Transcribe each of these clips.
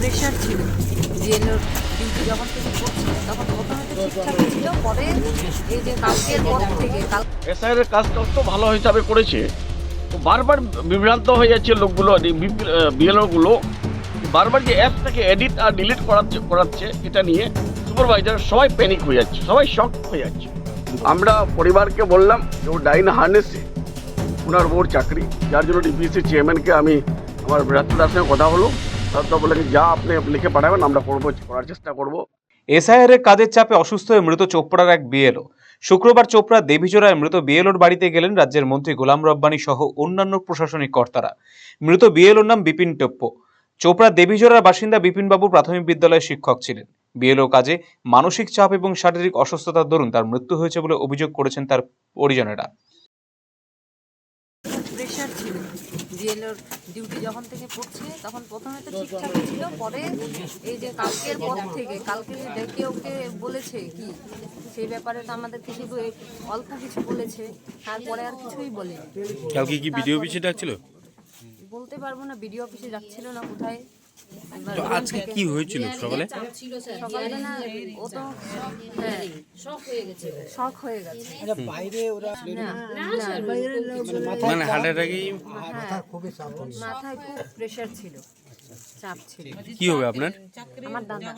Pressure ছিল duty যখন তখন প্রথমে তো ঠিকঠাকই ছিল পরে এই যে কালকের পর থেকে কাল এসআইয়ের তো ভালো হিসাবে করেছে। বারবার বিভ্রান্ত হয়ে যাচ্ছে লোকগুলো বিএলওগুলো বারবার যে অ্যাপটাকে এডিট আর ডিলিট করাচ্ছে করাচ্ছে, এটা নিয়ে সুপারভাইজার সবাই প্যানিক হয়ে যাচ্ছে, সবাই শক হয়ে যাচ্ছে। আমরা পরিবারকে বললাম যে ও ডাইন হার্নেসে ওনার বোর চাকরি। যার জন্য ডিপিএসসি চেয়ারম্যানকে আমি আমার বৃহস্পতির সঙ্গে কথা হলো বলে যে যা আপনি লিখে পাঠাবেন, আমরা করব করার চেষ্টা করব। এসআইআর এর কাজের চাপে অসুস্থ হয়ে মৃত চোপড়ার এক বিএলও। শুক্রবার চোপড়া দেবীজোড়ায় মৃত বিএলওর বাড়িতে গেলেন রাজ্যের মন্ত্রী গোলাম রব্বানী সহ অন্যান্য প্রশাসনিক কর্তারা। মৃত বিএলওর নাম বিপিন টোপ্পো। চোপড়া দেবীজোড়ার বাসিন্দা বিপিনবাবু প্রাথমিক বিদ্যালয়ের শিক্ষক ছিলেন। বিএলও কাজে মানসিক চাপ এবং শারীরিক অসুস্থতার দরুন তার মৃত্যু হয়েছে বলে অভিযোগ করেছেন তার পরিজনেরা। প্রেশার ছিল। জেলের ডিউটি যখন থেকে পড়ছে তখন প্রথমে তো ঠিকঠাকই ছিল পরে এই যে কালকের পর থেকে কালকে ডেকে ওকে বলেছে কি সেই ব্যাপারে তো আমাদেরকে শুধু অল্প কিছু বলেছে তারপরে আর কিছুই বলে কালকে কি ভিডিও অফিসে ডাকছিল? বলতে পারব না ভিডিও অফিসে যাচ্ছিল না কোথায়? তো আজকে কি হয়েছিল সকালে? সকালে না ও তো হ্যাঁ শখ হয়ে গেছে। শখ হয়ে গেছে। না, না, মানে হার্ট অ্যাটাকই হ্যাঁ, মাথায় খুব প্রেশার ছিল চাপ ছিল। কি হবে আপনার? আমার দাদা।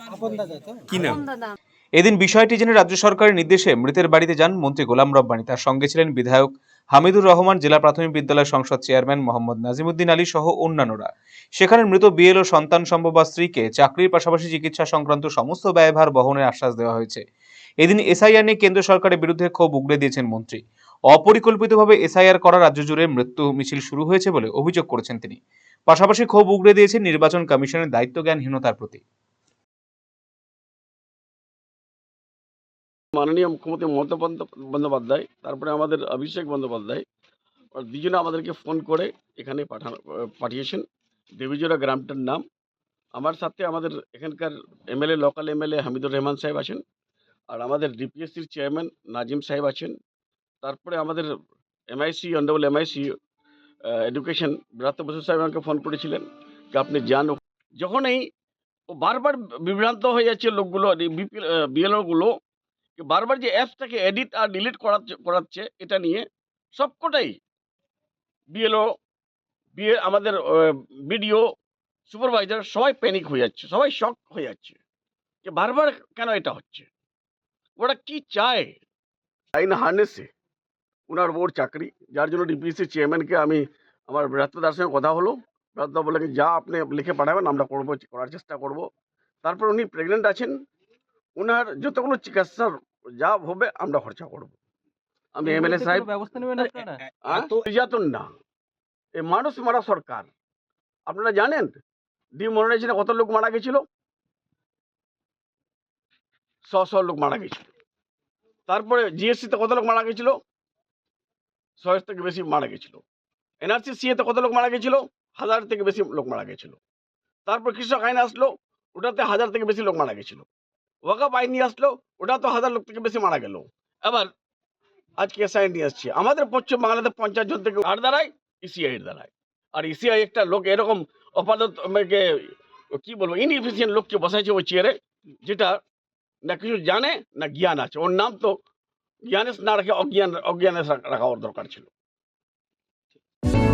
কি নাম? দাদা। এদিন বিষয়টি জেনে রাজ্য সরকারের নির্দেশে মৃতের বাড়িতে যান মন্ত্রী গোলাম রব্বানী। তার সঙ্গে ছিলেন বিধায়ক হামিদুর রহমান জেলা প্রাথমিক বিদ্যালয় সংসদ চেয়ারম্যান মোহাম্মদ নাজিমুদ্দিন আলী সহ অন্যান্যরা। সেখানে মৃত বিএল ও সন্তান সম্ভব বা স্ত্রীকে চাকরির পাশাপাশি চিকিৎসা সংক্রান্ত সমস্ত ব্যয়ভার বহনের আশ্বাস দেওয়া হয়েছে। এদিন এসআইআর নিয়ে কেন্দ্র সরকারের বিরুদ্ধে ক্ষোভ উগড়ে দিয়েছেন মন্ত্রী। অপরিকল্পিতভাবে এসআইআর করা রাজ্য জুড়ে মৃত্যু মিছিল শুরু হয়েছে বলে অভিযোগ করেছেন তিনি। পাশাপাশি ক্ষোভ উগড়ে দিয়েছেন নির্বাচন কমিশনের দায়িত্বজ্ঞানহীনতার প্রতি। মাননীয় মুখ্যমন্ত্রী মমতা বন্দ- বন্দ্যোপাধ্যায়, তারপরে আমাদের অভিষেক বন্দ্যোপাধ্যায় দুজনে আমাদেরকে ফোন করে এখানে পাঠানো পাঠিয়েছেন। দেবীজোড়া গ্রামটার নাম। আমার সাথে আমাদের এখানকার MLA local MLA Hamidur Rahman সাহেব আছেন, আর আমাদের ডিপিএসসির চেয়ারম্যান নাজিম সাহেব আছেন, তারপরে আমাদের MIC honourable MIC education Birat Basu সাহেব আমাকে ফোন করেছিলেন যে আপনি যান। যখনই বারবার বিভ্রান্ত হয়ে যাচ্ছে লোকগুলো বিএলওগুলো যে বারবার যে অ্যাপসটাকে এডিট আর ডিলিট করাচ্ছে করাচ্ছে, এটা নিয়ে সবকটাই বিএলও বিএ আমাদের বিডিও সুপারভাইজার সবাই প্যানিক হয়ে যাচ্ছে, সবাই শক হয়ে যাচ্ছে যে বারবার কেন এটা হচ্ছে? ওরা কি চায়? আইন হার্নেসে ওনার বোর চাকরি, যার জন্য ডিপিএসসি চেয়ারম্যানকে আমি আমার বৃহস্পতির সঙ্গে কথা হলো। বৃহস্পতি বলে যা আপনি লিখে পাঠাবেন, আমরা করব, করার চেষ্টা করব। তারপর উনি প্রেগনেন্ট আছেন। ওনার যতগুলো চিকিৎসার যা হবে আমরা খরচা করব। আমি এমএলএ সাহেব ব্যবস্থা নেবেন আপনারা? নির্যাতন না। এই মানুষ মারা সরকার। আপনারা জানেন? ডিমোনাইজেশনে কত লোক মারা গেছিল? শ শ লোক মারা গেছিল। তারপরে জিএসসিতে কত লোক মারা গেছিল? ছয়শো থেকে বেশি মারা গেছিল। এনআরসি সিএতে কত লোক মারা গেছিল? হাজার থেকে বেশি লোক মারা গেছিল। তারপর কৃষক আইন আসলো ওটাতে হাজার থেকে বেশি লোক মারা গেছিল। ওয়াকাপ আইন নিয়ে আসলো, ওটা তো হাজার লোক থেকে বেশি মারা গেল। এবার আজকে এসআই নিয়ে আসছে। আমাদের পশ্চিম বাংলাতে পঞ্চাশ জন থেকে আর দাঁড়ায় ইসিআই এর দাঁড়ায়। আর ইসিআই একটা লোক এরকম অপাদত কি বলব ইনএফিসিয়েন্ট লোককে বসাইছে ওই চেয়ারে যেটা না কিছু জানে, না জ্ঞান আছে। ওর নাম তো জ্ঞানেশ না রাখে অজ্ঞান অজ্ঞানেশ রাখা ওর দরকার ছিল।